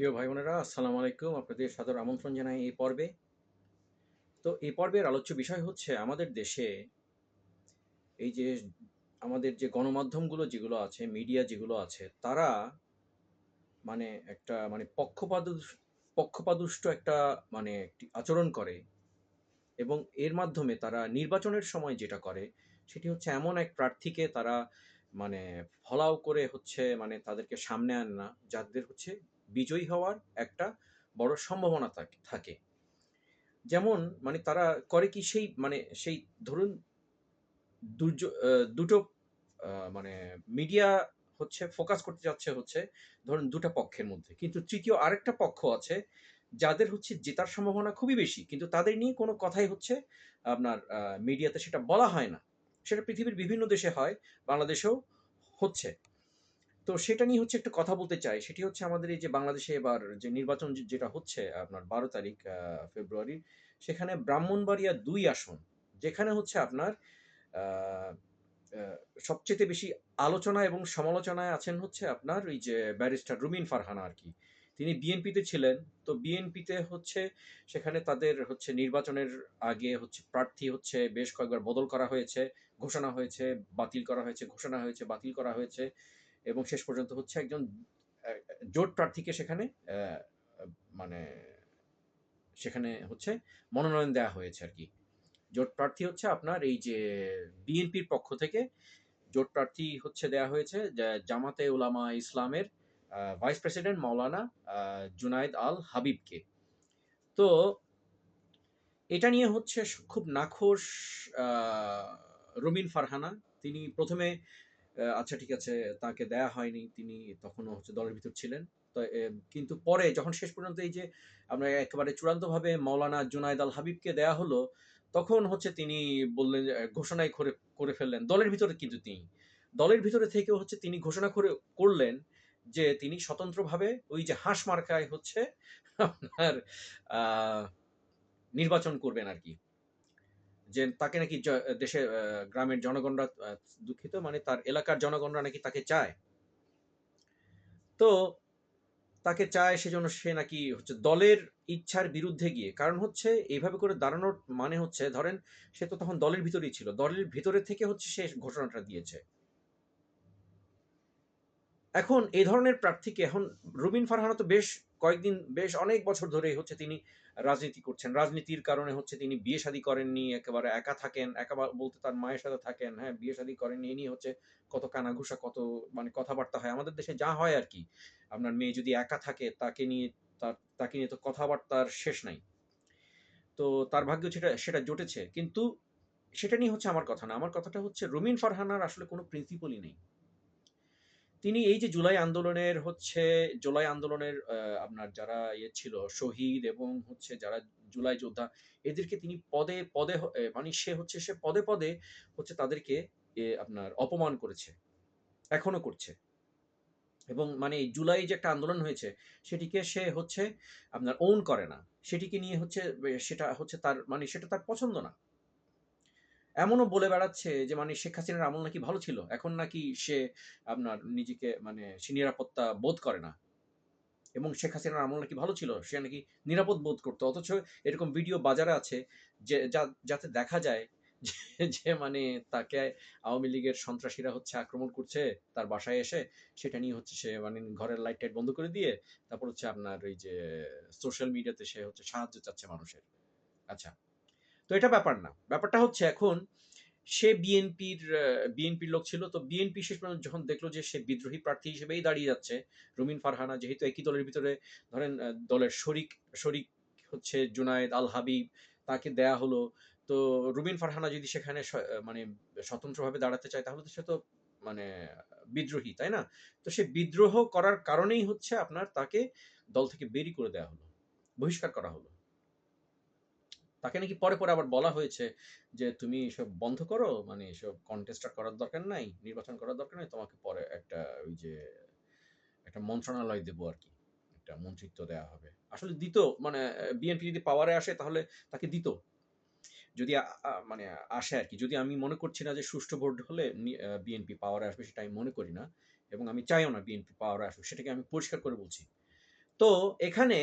প্রিয় ভাই বোনেরা আসসালামু আলাইকুম। আপনাদের সাদর আমন্ত্রণ জানাই এই পর্বে। তো এই পর্বের আলোচ্য বিষয় হচ্ছে আমাদের দেশে এই যে আমাদের যে গণমাধ্যমগুলো যেগুলো আছে, মিডিয়া যেগুলো আছে, তারা মানে একটা মানে পক্ষপাত পক্ষপাদুষ্ট একটা মানে একটি আচরণ করে এবং এর মাধ্যমে তারা নির্বাচনের সময় যেটা করে, সেটি হচ্ছে এমন এক প্রার্থীকে তারা মানে ফলাও করে হচ্ছে মানে তাদেরকে সামনে আন না, যাদের হচ্ছে বিজয়ী হওয়ার একটা বড় সম্ভাবনা থাকে যেমন মানে তারা করে কি সেই মানে সেই ধরুন দুটো মানে মিডিয়া হচ্ছে ফোকাস করতে যাচ্ছে হচ্ছে ধরুন দুটো পক্ষের মধ্যে। কিন্তু তৃতীয় আরেকটা পক্ষ আছে যাদের হচ্ছে জেতার সম্ভাবনা খুবই বেশি। কিন্তু তাদের নিয়ে কোনো কথাই হচ্ছে আপনার মিডিয়াতে সেটা বলা হয় না। সেটা পৃথিবীর বিভিন্ন দেশে হয়, বাংলাদেশেও হচ্ছে। তো সেটা নিয়ে হচ্ছে একটু কথা বলতে চাই। সেটি হচ্ছে আমাদের এই যে বাংলাদেশে এবার যে নির্বাচন যেটা হচ্ছে আপনার বারো তারিখ ফেব্রুয়ারি, সেখানে ব্রাহ্মণবাড়িয়া দুই আসন, যেখানে হচ্ছে আপনার সবচেয়ে বেশি আলোচনা এবং সমালোচনায় আছেন হচ্ছে আপনার ওই যে ব্যারিস্টার রুমিন ফারহানা আর কি। তিনি বিএনপিতে ছিলেন, তো বিএনপিতে হচ্ছে সেখানে তাদের হচ্ছে নির্বাচনের আগে হচ্ছে প্রার্থী হচ্ছে বেশ কয়েকবার বদল করা হয়েছে, ঘোষণা হয়েছে, বাতিল করা হয়েছে, ঘোষণা হয়েছে, বাতিল করা হয়েছে। এবং শেষ পর্যন্ত হচ্ছে একজন জোট প্রার্থীকে সেখানে মানে সেখানে হচ্ছে মনোনয়ন দেওয়া হয়েছে আর কি। জোট প্রার্থী হচ্ছে আপনার এই যে বিএনপির পক্ষ থেকে জোট প্রার্থী হচ্ছে দেয়া হয়েছে জামাতে উলামা ইসলামের ভাইস প্রেসিডেন্ট মাওলানা জুনায়েদ আল হাবিবকে। তো এটা নিয়ে হচ্ছে খুব নাখোশ রুমিন ফারহানা। তিনি প্রথমে আচ্ছা ঠিক আছে তাকে দেয়া হয়নি তিনি তখনও হচ্ছে দলের ভিতর ছিলেন। তো কিন্তু পরে যখন শেষ পর্যন্ত এই যে আমরা একেবারে চূড়ান্তভাবে মাওলানা জুনায়দ আল হাবিবকে দেয়া হলো তখন হচ্ছে তিনি বললেন যে, আহ, ঘোষণাই করে করে ফেললেন। দলের ভিতরে কিন্তু তিনি দলের ভিতরে থেকেও হচ্ছে তিনি ঘোষণা করে করলেন যে তিনি স্বতন্ত্রভাবে ওই যে হাঁস মার্কায় হচ্ছে আপনার নির্বাচন করবেন আর কি। যে তাকে নাকি দেশের গ্রামের জনগণরা দুঃখিত মানে তার এলাকার জনগণরা নাকি তাকে চায়। তো তাকে চায় সেজন্য সে নাকি হচ্ছে দলের ইচ্ছার বিরুদ্ধে গিয়ে, কারণ হচ্ছে এইভাবে করে দাঁড়ানোর মানে হচ্ছে, ধরেন সে তো তখন দলের ভিতরেই ছিল, দলের ভিতরে থেকে হচ্ছে সে ঘোষণাটা দিয়েছে। এখন এই ধরনের প্রার্থীকে, এখন রুবিন ফারহানা তো বেশ কয়েকদিন বেশ অনেক বছর ধরেই হচ্ছে তিনি রাজনীতি করছেন। রাজনীতির কারণে হচ্ছে তিনি বিয়ে শাদী করেননি, একেবারে একা থাকেন, একা বলতে তার মায়ের সাথে থাকেন হ্যাঁ বিয়ে শাদী করেননি এই নিয়ে হচ্ছে কত কানাঘুষা, কত মানে কথাবার্তা হয়। আমাদের দেশে যা হয় আর কি, আপনার মেয়ে যদি একা থাকে, তাকে নিয়ে তার, তাকে নিয়ে তো কথাবার্তার শেষ নাই। তো তার ভাগ্য সেটা সেটা জুটেছে। কিন্তু সেটা নিয়ে হচ্ছে আমার কথা না। আমার কথাটা হচ্ছে রুমিন ফারহানার আসলে কোনো প্রিন্সিপলই নেই। তিনি এই যে জুলাই আন্দোলনের হচ্ছে, জুলাই আন্দোলনের আপনার যারা ইয়ে ছিল, শহীদ এবং হচ্ছে যারা জুলাই যোদ্ধা, এদেরকে তিনি পদে পদে মানে সে হচ্ছে, সে পদে পদে হচ্ছে তাদেরকে আপনার অপমান করেছে, এখনও করছে। এবং মানে জুলাই যে একটা আন্দোলন হয়েছে, সেটিকে সে হচ্ছে আপনার ওন করে না। সেটিকে নিয়ে হচ্ছে সেটা হচ্ছে তার মানে সেটা তার পছন্দ না। এমনও বলে বেড়াচ্ছে যে মানে শেখ হাসিনার আমল নাকি ভালো ছিল? এখন নাকি সে আপনার নিজেকে মানে সে নিরাপত্তা বোধ করে না। এবং শেখ হাসিনার আমল নাকি ভালো ছিল? সে নাকি নিরাপদ বোধ করতো। অথচ এরকম ভিডিও বাজারে আছে যে যাতে দেখা যায় যে মানে তাকে আওয়ামী লীগের সন্ত্রাসীরা হচ্ছে আক্রমণ করছে, তার বাসায় এসে সেটা নিয়ে হচ্ছে সে মানে ঘরের লাইট টাইট বন্ধ করে দিয়ে তারপর হচ্ছে আপনার ওই যে সোশ্যাল মিডিয়াতে সে হচ্ছে সাহায্য চাচ্ছে মানুষের। আচ্ছা তো এটা ব্যাপার না। ব্যাপারটা হচ্ছে এখন সে বিএনপির বিএনপির লোক ছিল, তো বিএনপি শেষ পর্যন্ত যখন দেখল যে সে বিদ্রোহী প্রার্থী হিসেবেই দাঁড়িয়ে যাচ্ছে, রুমিন ফারহানা যেহেতু একই দলের ভিতরে, ধরেন দলের শরিক শরিক হচ্ছে জুনায়েদ আল হাবিব, তাকে দেয়া হলো, তো রুমিন ফারহানা যদি সেখানে মানে স্বতন্ত্রভাবে দাঁড়াতে চায়, তাহলে তো সে তো মানে বিদ্রোহী, তাই না? তো সে বিদ্রোহ করার কারণেই হচ্ছে আপনার তাকে দল থেকে বেরি করে দেওয়া হলো, বহিষ্কার করা হলো। তাকে নাকি পরে পরে আবার বলা হয়েছে যে তুমি এসব বন্ধ করো মানে এসব কন্টেস্ট করার দরকার নাই, নির্বাচন করার দরকার নাই, তোমাকে পরে একটা ওই যে একটা মন্ত্রণালয় দেবো আর কি, একটা মন্ত্রিত্ব দেওয়া হবে। আসলে দিত মানে বিএনপি যদি পাওয়ারে আসে তাহলে তাকে দিত। যদি মানে আসে আর কি, যদি আমি মনে করছি না যে সুষ্ঠু ভোট হলে বিএনপি পাওয়ারে আসবে সেটা আমি মনে করি না, এবং আমি চাইও না বিএনপি পাওয়ারে আসবে সেটাকে আমি পরিষ্কার করে বলছি। তো এখানে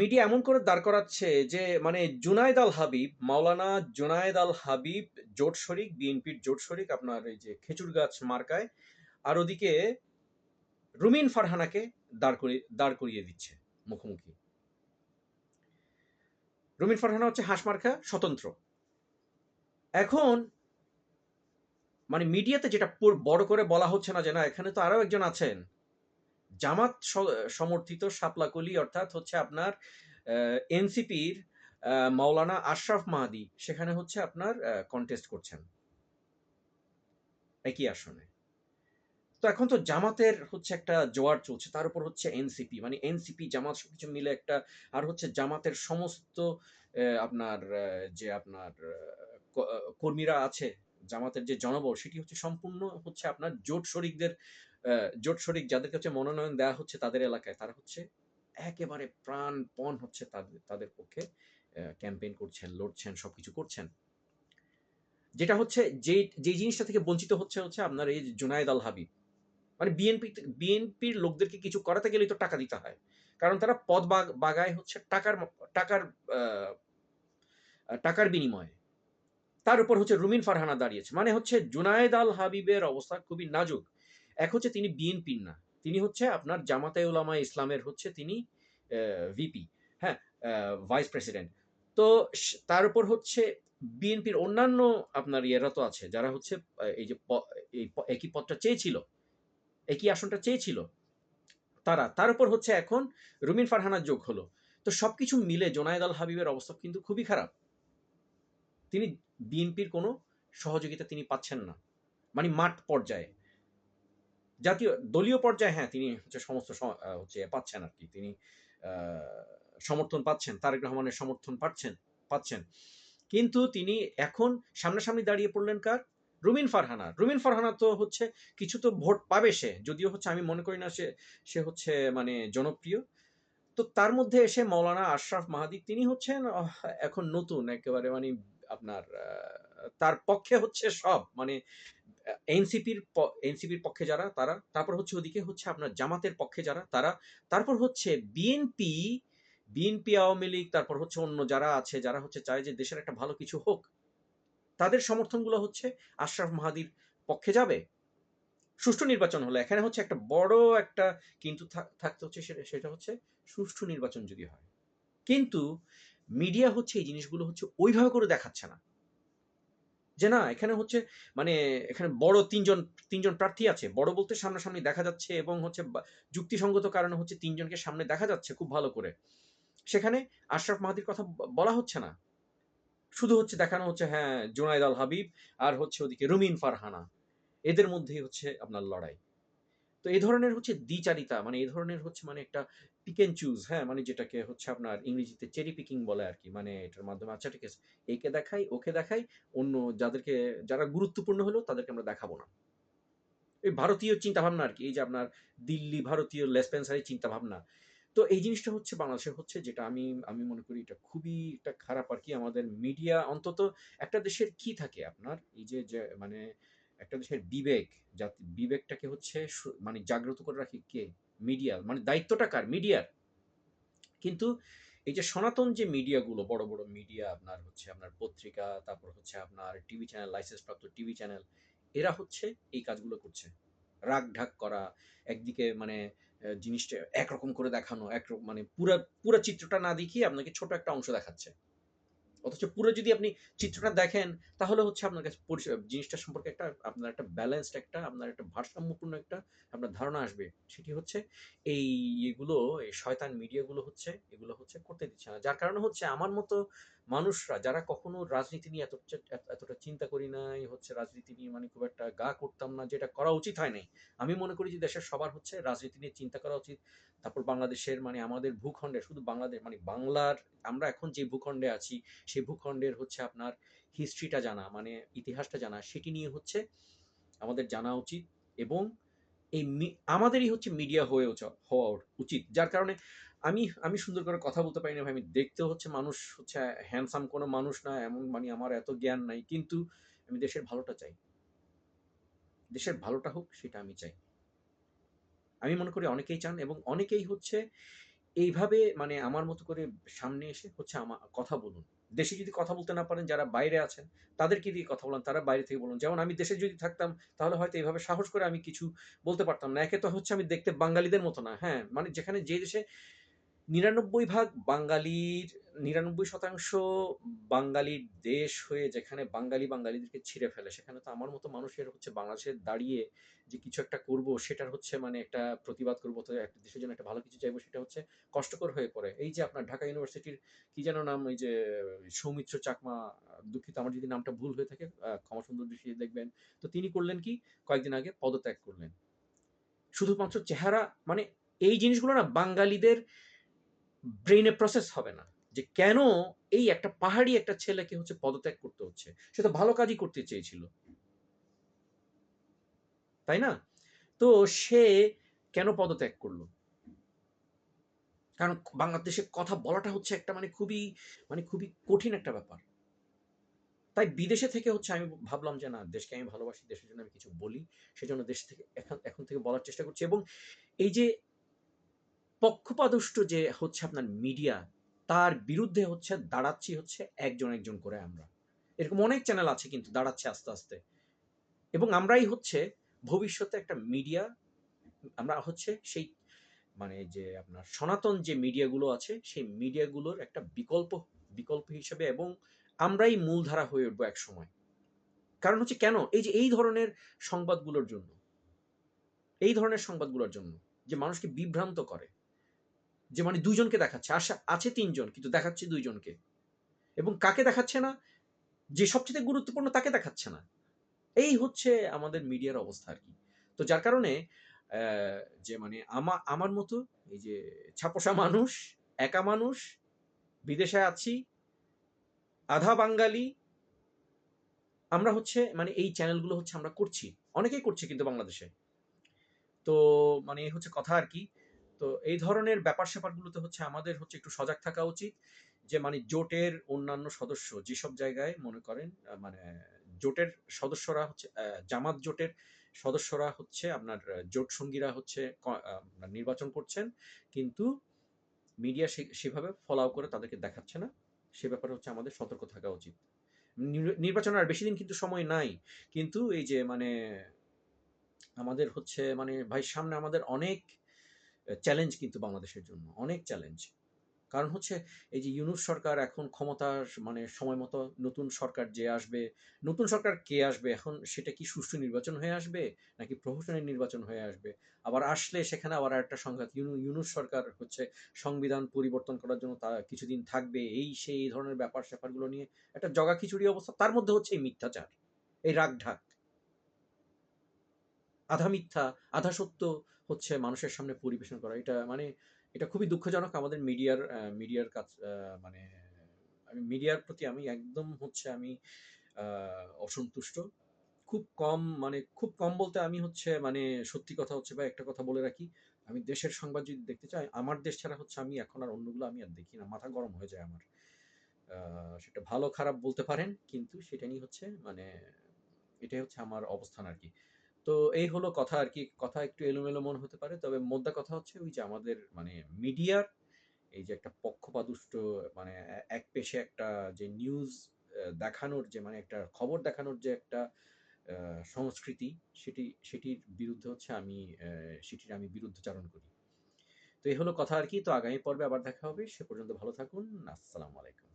মিডিয়া এমন করে দাঁড় করাচ্ছে যে মানে জুনায়দ আল হাবিব, মাওলানা জুনায়দ আল হাবিব জোট শরিক, বিএনপির জোট শরিক, আপনার এই যে খেজুর গাছ মার্কায়, আর ওদিকে রুমিন ফারহানাকে দাঁড় করিয়ে দাঁড় করিয়ে দিচ্ছে মুখোমুখি। রুমিন ফারহানা হচ্ছে হাঁস মার্কা, স্বতন্ত্র। এখন মানে মিডিয়াতে যেটা বড় করে বলা হচ্ছে না যে, না, এখানে তো আরও একজন আছেন। জামাত সমর্থিত শাপলাকলি অর্থাৎ হচ্ছে আপনার এনসিপির মাওলানা আশরাফ মাহাদি, সেখানে হচ্ছে আপনার কন্টেস্ট করছেন। একই আসনে। তো এখন তো জামাতের হচ্ছে একটা জোয়ার চলছে, তার উপর হচ্ছে এনসিপি মানে এনসিপি, জামাত সবকিছু মিলে একটা, আর হচ্ছে জামাতের সমস্ত আপনার যে আপনার কর্মীরা আছে, জামাতের যে জনবল, সেটি হচ্ছে সম্পূর্ণ হচ্ছে আপনার জোট শরিকদের জোট শরিক যাদের কাছে মনোনয়ন দেওয়া হচ্ছে তাদের এলাকায়, তারা হচ্ছে একেবারে প্রাণপণ হচ্ছে তাদের তাদের পক্ষে ক্যাম্পেইন করছেন, লড়ছেন, সবকিছু করছেন। যেটা হচ্ছে যে যে জিনিসটা থেকে বঞ্চিত হচ্ছে হচ্ছে আপনার এই জুনায়দ আল হাবিব। মানে বিএনপি বিএনপির লোকদেরকে কিছু করাতে গেলেই তো টাকা দিতে হয়। কারণ তারা পদ বাগায় হচ্ছে টাকার টাকার টাকার বিনিময়ে। তার উপর হচ্ছে রুমিন ফারহানা দাঁড়িয়েছে। মানে হচ্ছে জুনায়েদ আল হাবিবের অবস্থা খুবই নাজুক। এক হচ্ছে তিনি বিএনপির না, তিনি হচ্ছে আপনার জামাতে উলামা ইসলামের হচ্ছে তিনি ভিপি হ্যাঁ ভাইস প্রেসিডেন্ট তো তার উপর হচ্ছে বিএনপির অন্যান্য আপনার ইয়েরা তো আছে, যারা হচ্ছে এই যে একই পদটা চেয়েছিল, একই আসনটা চেয়েছিল, তারা, তার উপর হচ্ছে এখন রুমিন ফারহানার যোগ হলো। তো সবকিছু মিলে জোনায়দ আল হাবিবের অবস্থা কিন্তু খুবই খারাপ। তিনি বিএনপির কোনো সহযোগিতা তিনি পাচ্ছেন না মানে মাঠ পর্যায়ে। জাতীয় দলীয় পর্যায়ে হ্যাঁ তিনি হচ্ছে সমস্ত হচ্ছে পাচ্ছেন আর কি তিনি সমর্থন পাচ্ছেন, তারেক রহমানের সমর্থন পাচ্ছেন পাচ্ছেন। কিন্তু তিনি এখন সামনাসামনি দাঁড়িয়ে পড়লেন কার? রুমিন ফারহানা। রুমিন ফারহানা তো হচ্ছে কিছু তো ভোট পাবে সে, যদিও হচ্ছে আমি মনে করি না সে সে হচ্ছে মানে জনপ্রিয়। তো তার মধ্যে এসে মৌলানা আশরাফ মাহাদি, তিনি হচ্ছেন এখন নতুন একেবারে মানে আপনার তার পক্ষে হচ্ছে সব। মানে এনসিপির এনসিপির পক্ষে যারা, তারা, তারপর হচ্ছে ওদিকে হচ্ছে আপনার জামাতের পক্ষে যারা, তারা, তারপর হচ্ছে বিএনপি বিএনপি আওয়ামী লীগ, তারপর হচ্ছে অন্য যারা আছে, যারা হচ্ছে চায় যে দেশের একটা ভালো কিছু হোক, তাদের সমর্থনগুলো হচ্ছে আশরাফ মাহাদির পক্ষে যাবে। সুষ্ঠু নির্বাচন হলে, এখানে হচ্ছে একটা বড় একটা কিন্তু থাকতে হচ্ছে সেটা হচ্ছে সুষ্ঠু নির্বাচন যদি হয়। কিন্তু মিডিয়া হচ্ছে এই জিনিসগুলো হচ্ছে ওইভাবে করে দেখাচ্ছে না। যে না, এখানে হচ্ছে মানে এখানে বড় তিনজন তিনজন প্রার্থী আছে। বড় বলতে সামনাসামনি দেখা যাচ্ছে এবং হচ্ছে যুক্তিসঙ্গত কারণে হচ্ছে তিনজনকে সামনে দেখা যাচ্ছে খুব ভালো করে। সেখানে আশরাফ মাহাদির কথা বলা হচ্ছে না। শুধু হচ্ছে দেখানো হচ্ছে হ্যাঁ জুনাইদ আল হাবিব আর হচ্ছে ওদিকে রুমিন ফারহানা। এদের মধ্যেই হচ্ছে আপনার লড়াই। তো এই ধরনের হচ্ছে দ্বিচারিতা মানে এই ধরনের হচ্ছে মানে একটা পিক এন্ড চুজ হ্যাঁ? মানে যেটাকে হচ্ছে আপনার ইংরেজিতে চেরি পিকিং বলে আর কি মানে এটার মাধ্যমে আচ্ছা ঠিক আছে, একে দেখাই, ওকে দেখাই, অন্য যাদেরকে, যারা গুরুত্বপূর্ণ হলো তাদেরকে আমরা দেখাবো না। এই ভারতীয় চিন্তাভাবনা আর কি এই যে আপনার দিল্লি ভারতীয় লেসপেন্সারি চিন্তাভাবনা। তো এই জিনিসটা হচ্ছে বাংলাদেশে হচ্ছে যেটা আমি আমি মনে করি এটা খুবই একটা খারাপ আর কি আমাদের মিডিয়া অন্তত একটা দেশের কি থাকে আপনার? এই যে মানে একটা দেশের বিবেক জাতি বিবেকটাকে হচ্ছে মানে জাগ্রত করে রাখি কে? মিডিয়া মানে দায়িত্বটা কার? মিডিয়ার কিন্তু এই যে সনাতন যে মিডিয়াগুলো বড় বড় মিডিয়া আপনার হচ্ছে আপনার পত্রিকা, তারপর হচ্ছে আপনার টিভি চ্যানেল লাইসেন্স প্রাপ্ত টিভি চ্যানেল এরা হচ্ছে এই কাজগুলো করছে। রাগ ঢাক করা, একদিকে মানে জিনিসটা একরকম করে দেখানো, একরকম মানে পুরো পুরো চিত্রটা না দেখিয়ে আপনাকে ছোট একটা অংশ দেখাচ্ছে। অথচ পুরো যদি আপনি চিত্রটা দেখেন, তাহলে হচ্ছে আপনার কাছে জিনিসটা সম্পর্কে একটা আপনার একটা ব্যালেন্সড একটা, আপনার একটা ভারসাম্যপূর্ণ একটা আপনার ধারণা আসবে। সেটি হচ্ছে এই এগুলো এই শয়তান মিডিয়াগুলো হচ্ছে, এগুলো হচ্ছে করতে দিচ্ছে না। যার কারণে হচ্ছে আমার মতো মানুষরা যারা কখনো রাজনীতি নিয়ে এত এতটা চিন্তা করি নাই, হচ্ছে রাজনীতি নিয়ে মানে খুব একটা গা করতাম না, যেটা করা উচিত হয় নাই। আমি মনে করি যে দেশের সবার হচ্ছে রাজনীতি নিয়ে চিন্তা করা উচিত। তারপর বাংলাদেশের মানে আমাদের ভূখণ্ডে, শুধু বাংলাদেশ মানে বাংলার, আমরা এখন যে ভূখণ্ডে আছি সেই ভূখণ্ডের হচ্ছে আপনার হিস্ট্রিটা জানা মানে ইতিহাসটা জানা, সেটি নিয়ে হচ্ছে আমাদের জানা উচিত এবং এই আমাদেরই হচ্ছে মিডিয়া হয়ে হওয়া উচিত। যার কারণে আমি আমি সুন্দর করে কথা বলতে পারি না ভাই। আমি দেখতে হচ্ছে মানুষ হচ্ছে হ্যান্ডসাম কোনো মানুষ না, এমন মানে আমার এত জ্ঞান নাই। কিন্তু আমি দেশের ভালোটা চাই। দেশের ভালোটা হোক, সেটা আমি চাই। আমি মনে করি অনেকেই চান এবং অনেকেই হচ্ছে এইভাবে মানে আমার মতো করে সামনে এসে হচ্ছে আমার কথা বলুন। দেশে যদি কথা বলতে না পারেন, যারা বাইরে আছেন, তাদেরকে দিয়ে কথা বলুন, তারা বাইরে থেকে বলুন। যেমন আমি দেশে যদি থাকতাম, তাহলে হয়তো এইভাবে সাহস করে আমি কিছু বলতে পারতাম না। একে তো হচ্ছে আমি দেখতে বাঙালিদের মতো না হ্যাঁ? মানে যেখানে যে দেশে নিরানব্বই ভাগ বাঙালির, নিরানব্বই শতাংশ বাঙালির দেশ হয়ে যেখানে বাঙালি বাঙালিদেরকে ছিঁড়ে ফেলে, সেখানে তো আমার মতো মানুষের হচ্ছে বাংলাদেশে দাঁড়িয়ে যে কিছু একটা করব, সেটার হচ্ছে মানে একটা প্রতিবাদ করব তো একটা দেশের জন্য একটা ভালো কিছু চাইব, সেটা হচ্ছে কষ্টকর হয়ে পড়ে। এই যে আপনার ঢাকা ইউনিভার্সিটির কি যেন নাম, এই যে সৌমিত্র চাকমা, দুঃখিত আমার যদি নামটা ভুল হয়ে থাকে ক্ষমা সুন্দর দৃষ্টিতে দেখবেন। তো তিনি করলেন কি? কয়েকদিন আগে পদত্যাগ করলেন। শুধুমাত্র চেহারা মানে এই জিনিসগুলো না, বাঙালিদের ব্রেইনে প্রসেস হবে না যে কেন এই একটা পাহাড়ি একটা ছেলেকে হচ্ছে পদত্যাগ করতে হচ্ছে? সে তো ভালো কাজই করতে চেয়েছিল। তাই না? তো সে কেন পদত্যাগ করল? কারণ বাংলাদেশে কথা বলাটা হচ্ছে একটা মানে খুবই মানে খুবই কঠিন একটা ব্যাপার। তাই বিদেশে থেকে হচ্ছে আমি ভাবলাম যে না, দেশকে আমি ভালোবাসি, দেশের জন্য আমি কিছু বলি, সেজন্য দেশ থেকে এখন এখন থেকে বলার চেষ্টা করছি। এবং এই যে পক্ষপাদুষ্ট যে হচ্ছে আপনার মিডিয়া, তার বিরুদ্ধে হচ্ছে দাঁড়াচ্ছি হচ্ছে একজন একজন করে আমরা। এরকম অনেক চ্যানেল আছে কিন্তু দাঁড়াচ্ছে আস্তে আস্তে। এবং আমরাই হচ্ছে ভবিষ্যতে একটা মিডিয়া, আমরা হচ্ছে সেই মানে যে আপনার সনাতন যে মিডিয়াগুলো আছে, সেই মিডিয়াগুলোর একটা বিকল্প বিকল্প হিসেবে এবং আমরাই মূলধারা হয়ে উঠবো এক সময়। কারণ হচ্ছে কেন? এই যে এই ধরনের সংবাদগুলোর জন্য, এই ধরনের সংবাদগুলোর জন্য যে মানুষকে বিভ্রান্ত করে যে মানে দুইজনকে দেখাচ্ছে আশা আছে তিনজন, কিন্তু দেখাচ্ছে দুইজনকে। এবং কাকে দেখাচ্ছে না? যে সবচেয়ে গুরুত্বপূর্ণ তাকে দেখাচ্ছে না। এই হচ্ছে আমাদের মিডিয়ার অবস্থা আর কি। তো যার কারণে যে মানে আমার আমার মতো এই যে ছাপোষা মানুষ, একা মানুষ, বিদেশে আছি, আধা বাঙালি, আমরা হচ্ছে মানে এই চ্যানেলগুলো হচ্ছে আমরা করছি। অনেকেই করছে কিন্তু বাংলাদেশে। তো মানে হচ্ছে কথা আর কি। তো এই ধরনের ব্যাপার স্যাপারগুলোতে হচ্ছে আমাদের হচ্ছে একটু সজাগ থাকা উচিত যে মানে জোটের অন্যান্য সদস্য যেসব জায়গায় মনে করেন মানে জোটের সদস্যরা হচ্ছে জামাত জোটের সদস্যরা হচ্ছে আপনার জোট সঙ্গীরা হচ্ছে নির্বাচন করছেন, কিন্তু মিডিয়া সেভাবে ফলাও করে তাদেরকে দেখাচ্ছে না। সে ব্যাপারে হচ্ছে আমাদের সতর্ক থাকা উচিত। নির্বাচন আর বেশি দিন কিন্তু সময় নাই, কিন্তু এই যে মানে আমাদের হচ্ছে মানে ভাই সামনে আমাদের অনেক চ্যালেঞ্জ কিন্তু বাংলাদেশের জন্য, অনেক চ্যালেঞ্জ কারণ হচ্ছে এই যে ইউনুস সরকার এখন ক্ষমতার মানে সময় মতো নতুন সরকার যে আসবে, নতুন সরকার কে আসবে, এখন সেটা কি সুষ্ঠু নির্বাচন হয়ে আসবে নাকি প্রহসনের নির্বাচন হয়ে আসবে? আবার আসলে সেখানে আবার একটা সংঘাত, ইউনু- ইউনুস সরকার হচ্ছে সংবিধান পরিবর্তন করার জন্য তা কিছুদিন থাকবে, এই সেই ধরনের ব্যাপার স্যাপারগুলো নিয়ে একটা জগা খিচুড়ি অবস্থা, তার মধ্যে হচ্ছে এই মিথ্যাচার, এই রাগ ঢাক আধা মিথ্যা, আধা সত্য হচ্ছে মানুষের সামনে পরিবেশন করা। এটা মানে এটা খুবই দুঃখজনক আমাদের মিডিয়ার মিডিয়ার কাজ মানে আমি মিডিয়ার প্রতি আমি একদম হচ্ছে আমি অসন্তুষ্ট। খুব কম মানে খুব কম বলতে আমি হচ্ছে মানে সত্যি কথা হচ্ছে বা একটা কথা বলে রাখি। আমি দেশের সংবাদ যদি দেখতে চাই, আমার দেশ ছাড়া হচ্ছে আমি এখন আর অন্যগুলো আমি আর দেখি না। মাথা গরম হয়ে যায় আমার। সেটা ভালো খারাপ বলতে পারেন, কিন্তু সেটা নিয়ে হচ্ছে মানে এটাই হচ্ছে আমার অবস্থান আর কি। তো এই হলো কথা আর কি কথা একটু এলোমেলো মনে হতে পারে, তবে মোদ্দা কথা হচ্ছে ওই যে আমাদের মানে মিডিয়ার এই যে একটা পক্ষপাতুষ্ট মানে এক পেশে একটা যে নিউজ দেখানোর যে মানে একটা খবর দেখানোর যে একটা সংস্কৃতি, সেটি, সেটির বিরুদ্ধে হচ্ছে আমি সেটির আমি বিরুদ্ধচারণ করি। তো এই হলো কথা আর কি তো আগামী পর্বে আবার দেখা হবে। সে পর্যন্ত ভালো থাকুন। আসসালামু আলাইকুম।